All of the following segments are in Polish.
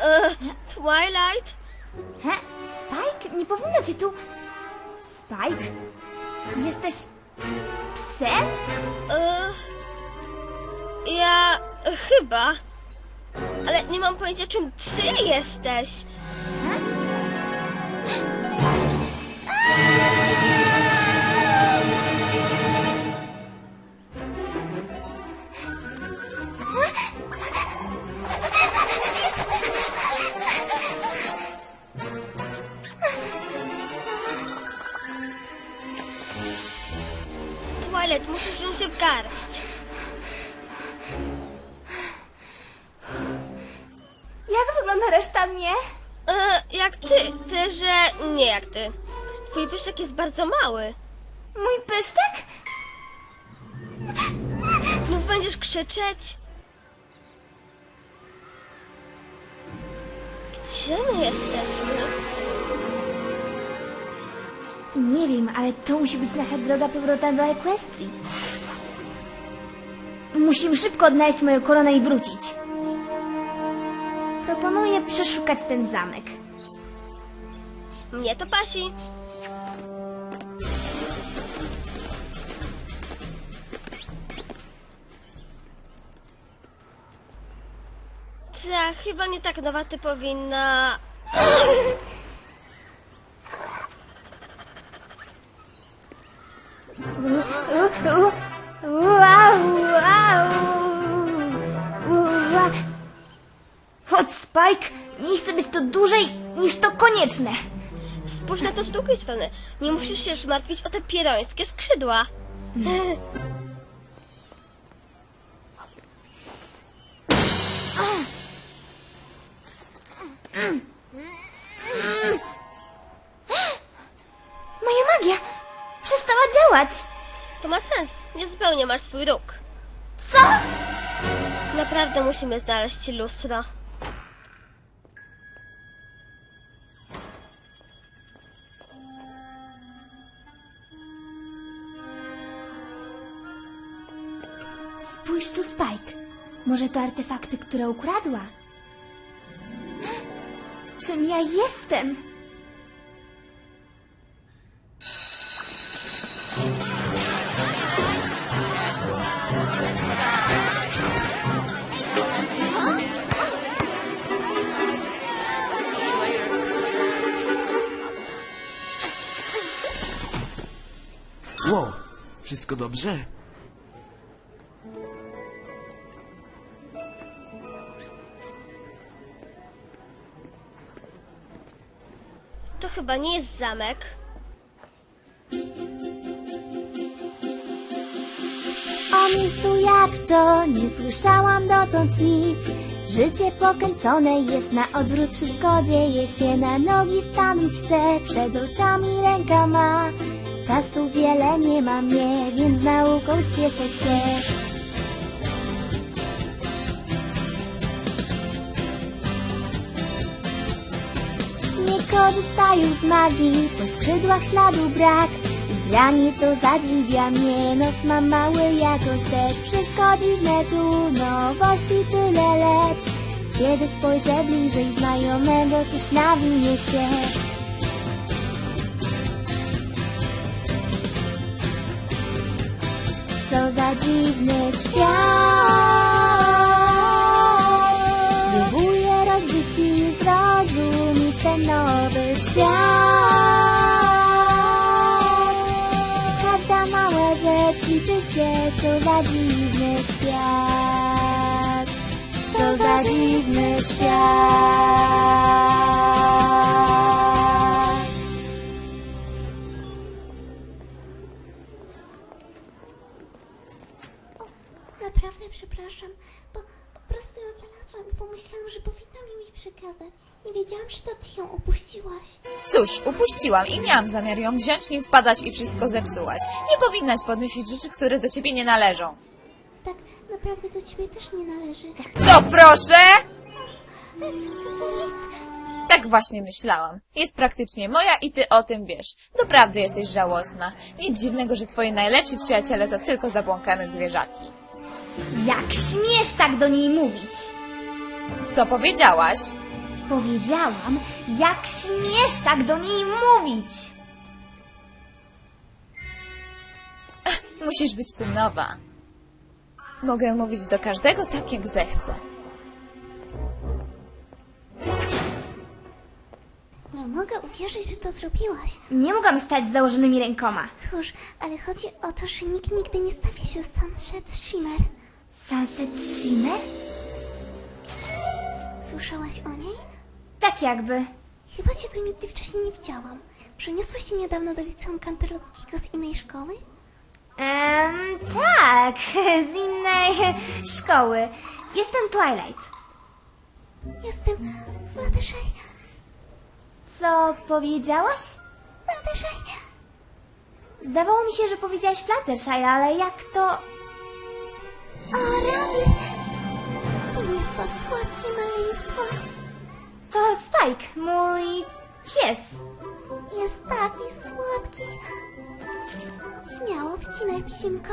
E, Twilight? He? Spike? Nie powinno cię tu... Spike? Jesteś... psem? E, ja chyba. Ale nie mam pojęcia, czym ty jesteś. Twilight, reszta mnie? E, jak ty, ty, że nie jak ty. Twój pyszczek jest bardzo mały. Mój pyszczek? Znów będziesz krzyczeć? Gdzie my jesteśmy? Nie wiem, ale to musi być nasza droga powrotem do Equestrii. Musimy szybko odnaleźć moją koronę i wrócić. Przeszukać ten zamek. Mnie to pasi. Ta, chyba nie tak nowa ty powinna... Nie tu dłużej niż to konieczne. Spójrz na to z drugiej strony. Nie musisz się już martwić o te pierońskie skrzydła. Moja magia przestała działać. To ma sens. Niezupełnie masz swój róg. Co? Naprawdę musimy znaleźć lustro. Tu, Spike. Może to artefakty, które ukradła? Czym ja jestem? Wow, wszystko dobrze? Chyba nie jest zamek. O miejscu jak to, nie słyszałam dotąd nic. Życie pokręcone jest na odwrót, wszystko dzieje się na nogi stanąć chcę. Przed oczami ręka ma, czasu wiele nie ma mnie, więc nauką spieszę się. Korzystają z magii, po skrzydłach śladu brak. Ubranie to zadziwia mnie, noc mam mały jakoś też. Wszystko dziwne tu, nowości tyle, lecz kiedy spojrzę bliżej znajomego, coś nawinie się. Co za dziwny świat za dziwny świat? Co za dziwny świat? Naprawdę przepraszam, bo prostu ją znalazłam i pomyślałam, że powinnam ją jej przekazać. Nie wiedziałam, że to ty ją opuściłaś. Cóż, upuściłam i miałam zamiar ją wziąć, nim wpadać i wszystko zepsułaś. Nie powinnaś podnosić rzeczy, które do ciebie nie należą. Tak, naprawdę do ciebie też nie należy. Co, proszę? Nic. Tak właśnie myślałam. Jest praktycznie moja i ty o tym wiesz. Doprawdy jesteś żałosna. Nic dziwnego, że twoi najlepsi przyjaciele to tylko zabłąkane zwierzaki. Jak śmiesz tak do niej mówić? Co powiedziałaś? Powiedziałam, jak śmiesz tak do niej mówić. Musisz być tu nowa. Mogę mówić do każdego tak, jak zechcę. Nie mogę uwierzyć, że to zrobiłaś. Nie mogłam stać z założonymi rękoma. Cóż, ale chodzi o to, że nikt nigdy nie stawi się Sunset Shimmer. Sunset Shimmer? Słyszałaś o niej? Tak jakby. Chyba cię tu nigdy wcześniej nie widziałam. Przeniosłaś się niedawno do liceum kantorowskiego z innej szkoły? Em, tak, z innej szkoły. Jestem Twilight. Jestem Fluttershy. Co powiedziałaś? Fluttershy. Zdawało mi się, że powiedziałaś Fluttershy, ale jak to... O, rany! Kim jest to słodkie maleństwo? To Spike, mój pies. Jest taki słodki. Śmiało wcinaj psinko.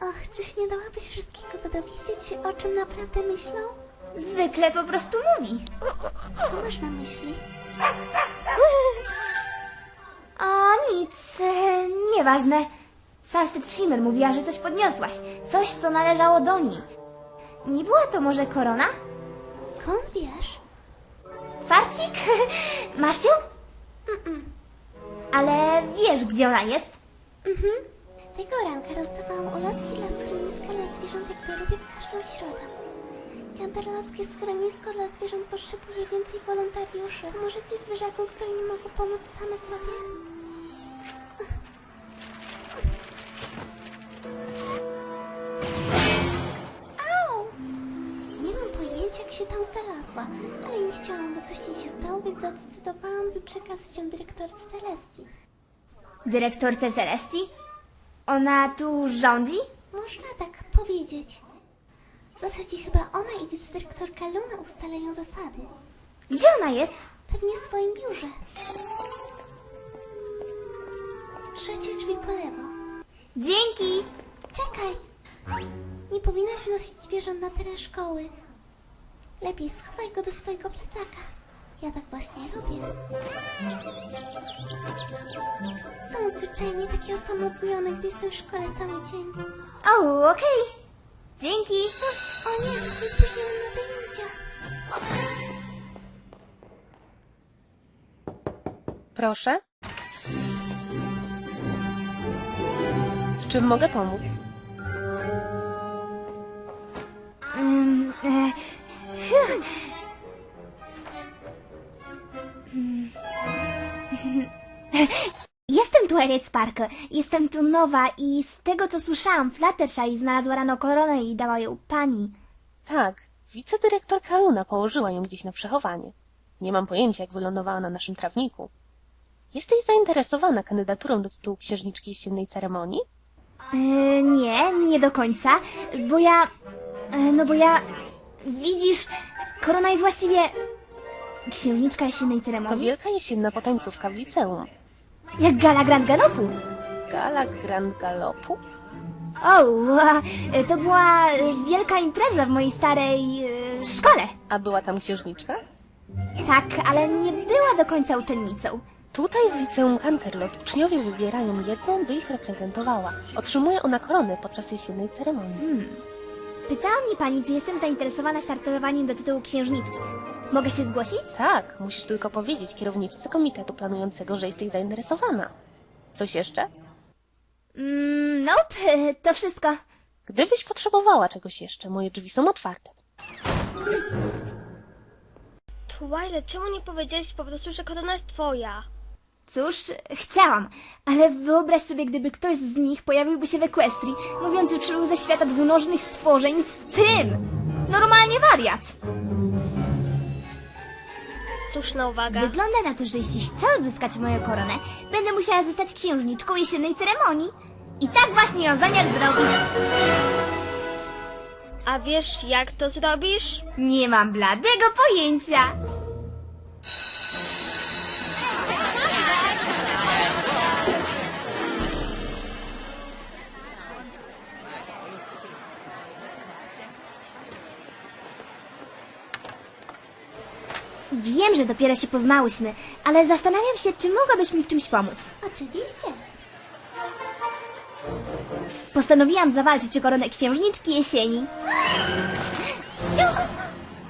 Och, czyż nie dałabyś wszystkiego, by dowiedzieć się, o czym naprawdę myślą? Zwykle po prostu mówi. Co masz na myśli? O, nic, nieważne. Sunset Shimmer mówiła, że coś podniosłaś. Coś, co należało do niej. Nie była to może korona? Skąd wiesz? Farcik? Masz ją? Ale wiesz, gdzie ona jest? Mhm. Tego ranka rozdawałam ulotki dla schroniska dla zwierząt, jak to robię w każdą środę. Kanterlackie schronisko dla zwierząt potrzebuje więcej wolontariuszy. Możecie zwierzakom, które nie mogą pomóc same sobie? Chciałam, by coś jej się stało, więc zadecydowałam, by przekazać ją dyrektorce Celestii. Dyrektorce Celestii? Ona tu rządzi? Można tak powiedzieć. W zasadzie chyba ona i wicedyrektorka Luna ustalają zasady. Gdzie ona jest? Pewnie w swoim biurze. Trzecie drzwi po lewo. Dzięki! Czekaj! Nie powinnaś wnosić zwierząt na teren szkoły. Lepiej schowaj go do swojego plecaka. Ja tak właśnie robię. Są zwyczajnie takie osamotnione, gdy jestem w szkole cały dzień. O, okej. Dzięki. O nie, jestem spóźniony na zajęcia. Proszę. W czym mogę pomóc? Twilight Sparkle. Jestem tu nowa i z tego co słyszałam, Fluttershy znalazła rano koronę i dała ją pani. Tak, wicedyrektorka Luna położyła ją gdzieś na przechowanie. Nie mam pojęcia, jak wylądowała na naszym trawniku. Jesteś zainteresowana kandydaturą do tytułu księżniczki jesiennej ceremonii? E, nie, nie do końca, bo ja... E, no bo ja... Widzisz, korona jest właściwie... Księżniczka jesiennej To ceremonii. wielka jesienna potańcówka w liceum. Jak gala Grand Galopu. Gala Grand Galopu? O, to była wielka impreza w mojej starej e, szkole. A była tam księżniczka? Tak, ale nie była do końca uczennicą. Tutaj w liceum Canterlot uczniowie wybierają jedną, by ich reprezentowała. Otrzymuje ona koronę podczas jesiennej ceremonii. Pytała mnie pani, czy jestem zainteresowana startowaniem do tytułu księżniczki. Mogę się zgłosić? Tak, musisz tylko powiedzieć kierowniczce komitetu planującego, że jesteś zainteresowana. Coś jeszcze? Mm, nope, to wszystko. Gdybyś potrzebowała czegoś jeszcze, moje drzwi są otwarte. Twilight, czemu nie powiedziałeś po prostu, że korona jest twoja? Cóż, chciałam, ale wyobraź sobie, gdyby ktoś z nich pojawiłby się w Equestrii, mówiąc, że przybył ze świata dwunożnych stworzeń z tym! Normalnie wariat! Słuszna uwaga. Wygląda na to, że jeśli chcę odzyskać moją koronę, będę musiała zostać księżniczką jesiennej ceremonii. I tak właśnie ją zamiar zrobić. A wiesz, jak to zrobisz? Nie mam bladego pojęcia. Wiem, że dopiero się poznałyśmy, ale zastanawiam się, czy mogłabyś mi w czymś pomóc. Oczywiście. Postanowiłam zawalczyć o koronę księżniczki jesieni.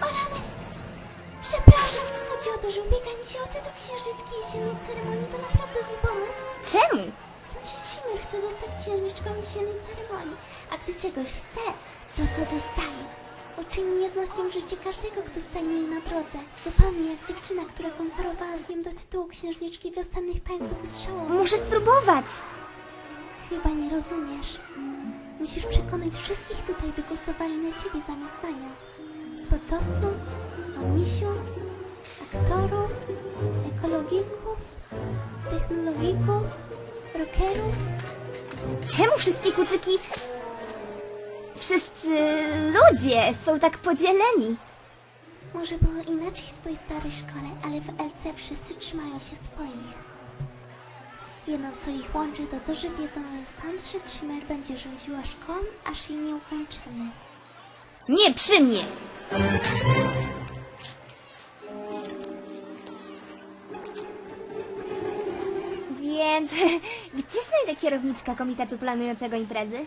O rany! Przepraszam! Chodzi o to, że ubieganie się o tytuł księżniczki jesiennej ceremonii to naprawdę zły pomysł. Czemu? Znaczy Shimmer chce zostać księżniczką jesiennej ceremonii, a gdy czegoś chce, to co dostaje. Uczyni nieznacznym życie każdego, kto stanie jej na drodze. Zupełnie jak dziewczyna, która konkurowała z nim do tytułu księżniczki wiosennych tańców z szału. Muszę spróbować. Chyba nie rozumiesz. Musisz przekonać wszystkich tutaj, by głosowali na ciebie zamiast na nią. Sportowców, onisiów, aktorów, ekologików, technologików, rockerów. Czemu wszystkie kucyki... Wszyscy ludzie są tak podzieleni? Może było inaczej w twojej starej szkole, ale w LC wszyscy trzymają się swoich. Jedno, co ich łączy, to to, że wiedzą, że Sandrze Trimmer będzie rządziła szkołą, aż jej nie ukończymy. Nie przy mnie. Więc gdzie znajdę kierowniczka komitetu planującego imprezy?